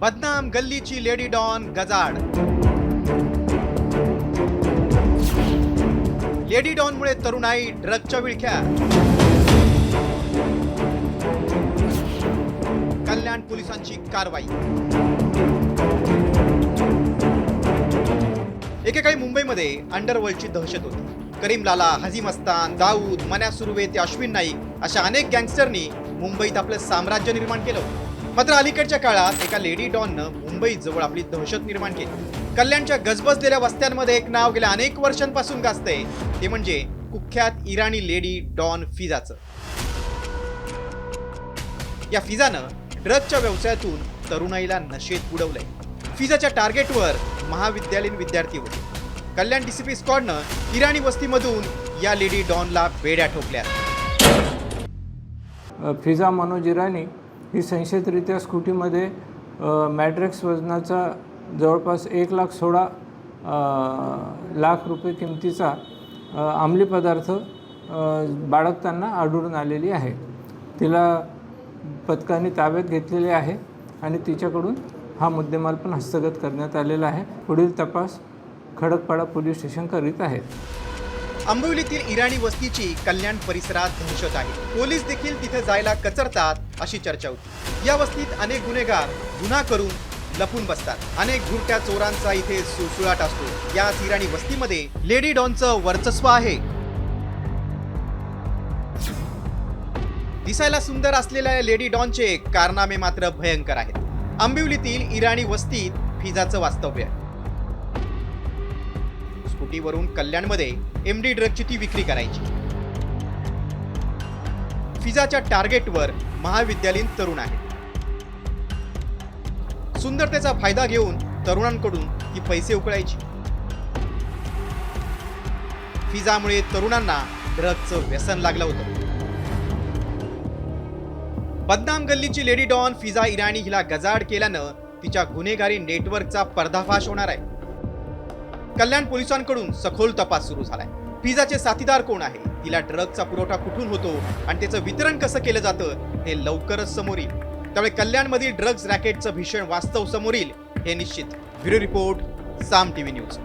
बदनाम गल्लीची lady don गजाड. लेडी डॉनमुळे तरुणाई ड्रगच्या विळख्या. कल्याण पोलिसांची कारवाई. एकेकाळी मुंबईमध्ये अंडरवर्ल्डची दहशत होती. करीम लाला हजीम अस्तान दाऊद मन्या सुर्वे ते अश्विन नाईक अशा अनेक गँगस्टरनी मुंबईत आपलं साम्राज्य निर्माण केलं होतं. मात्र अलीकडच्या काळात एका लेडी डॉननं मुंबईजवळ आपली दहशत निर्माण केली. कल्याणच्या गजबजलेल्या वस्त्यांमध्ये एक नाव गेल्या अनेक वर्षांपासून गाजतंय. ते म्हणजे कुख्यात इराणी लेडी डॉन फिजाचं. या फिजानं ड्रगच्या व्यवसायातून तरुणाईला नशेत बुडवलंय फिजाच्या टार्गेटवर महाविद्यालयीन विद्यार्थी होते. कल्याण डीसीपी स्कॉडनं इराणी वस्तीमधून या लेडी डॉनला बेड्या ठोकल्या फिजा मनोज इराणी ही संशयितरित्या स्कूटीमध्ये मॅट्रिक्स वजनाचा जवळपास एक लाख सोळा लाख रुपये किमतीचा अंमली पदार्थ बाळगताना आढळून आलेली आहे. तिला पथकाने ताब्यात घेतलेले आहे आणि तिच्याकडून हा मुद्देमाल पण हस्तगत करण्यात आलेला आहे. पुढील तपास खडकपाडा पोलीस स्टेशन करीत आहेत आंबिवलीतील इराणी वस्तीची कल्याण परिसरात दहशत आहे. पोलीस देखील तिथे जायला कचरतात अशी चर्चा होती. या वस्तीत अनेक गुन्हेगार गुन्हा करून लपून बसतात. अनेक घुरट्या चोरांचा इथे सुळसुळाट असतो. याच इराणी वस्तीमध्ये लेडी डॉनचं वर्चस्व आहे. दिसायला सुंदर असलेल्या लेडी डॉनचे कारनामे मात्र भयंकर आहेत. आंबिवलीतील इराणी वस्तीत फिजाचं वास्तव्य आहे. स्कूटीवरून कल्याणमध्ये एमडी ड्रगची ती विक्री करायची. फिजाच्या टार्गेटवर महाविद्यालयीन तरुण आहे सुंदरतेचा फायदा घेऊन तरुणांकडून ती पैसे उकळायची. फिजामुळे तरुणांना ड्रगचं व्यसन लागलं होतं. बदनाम गल्लीची लेडी डॉन फिजा इराणी हिला गजाड केल्यानं तिच्या गुन्हेगारी नेटवर्कचा पर्दाफाश होणार आहे. कल्याण पोलिसांकडून सखोल तपास सुरू झालाय. पिझाचे साथीदार कोण आहे? तिला ड्रगचा पुरवठा कुठून होतो? आणि त्याचं वितरण कसं केलं जातं? हे लवकरच समोर येईल त्यामुळे कल्याणमधील ड्रग्ज रॅकेटचं भीषण वास्तव समोर येईल हे निश्चित. Bureau report Saam TV news.